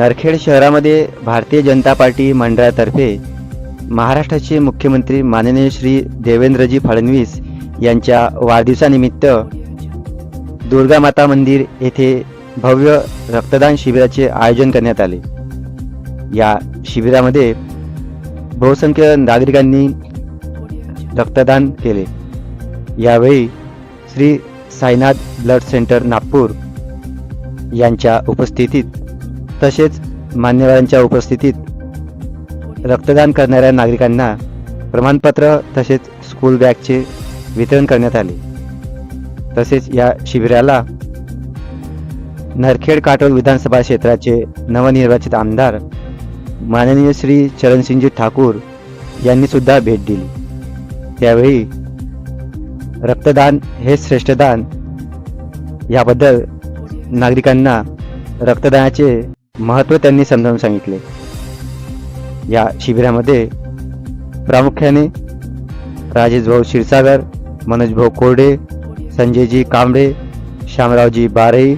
नरखेड शहरामध्ये भारतीय जनता पार्टी मंडळातर्फे महाराष्ट्राचे मुख्यमंत्री माननीय श्री देवेंद्रजी फडणवीस यांच्या वाढदिवसानिमित्त दुर्गा माता मंदिर येथे भव्य रक्तदान शिबिराचे आयोजन करण्यात आले. या शिबिरामध्ये बहुसंख्य नागरिकांनी रक्तदान केले. यावेळी श्री साईनाथ ब्लड सेंटर नागपूर यांच्या उपस्थितीत तसेच मान्यवरांच्या उपस्थितीत रक्तदान करणाऱ्या नागरिकांना प्रमाणपत्र तसेच स्कूल बॅगचे वितरण करण्यात आले. तसेच या शिबिराला नरखेड काटोल विधानसभा क्षेत्राचे नवनिर्वाचित आमदार माननीय श्री चरणसिंगजी ठाकूर यांनी सुद्धा भेट दिली. त्यावेळी रक्तदान हे श्रेष्ठदान याबद्दल नागरिकांना रक्तदानाचे महत्त्व त्यांनी समजावून सांगितले. या शिबिरामध्ये प्रामुख्याने राजेश भाऊ क्षीरसागर मनोज भाऊ कोरडे संजयजी कांबळे श्यामरावजी बारई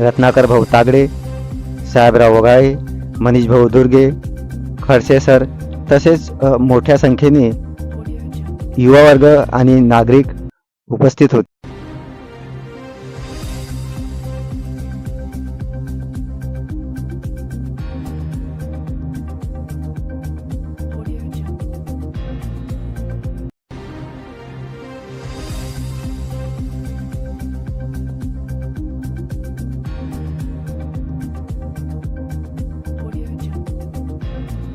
रत्नाकर भाऊ तागडे साहेबराव वगाळे मनीषभाऊ दुर्गे खडसे सर तसेच मोठ्या संख्येने युवा वर्ग आणि नागरिक उपस्थित होते.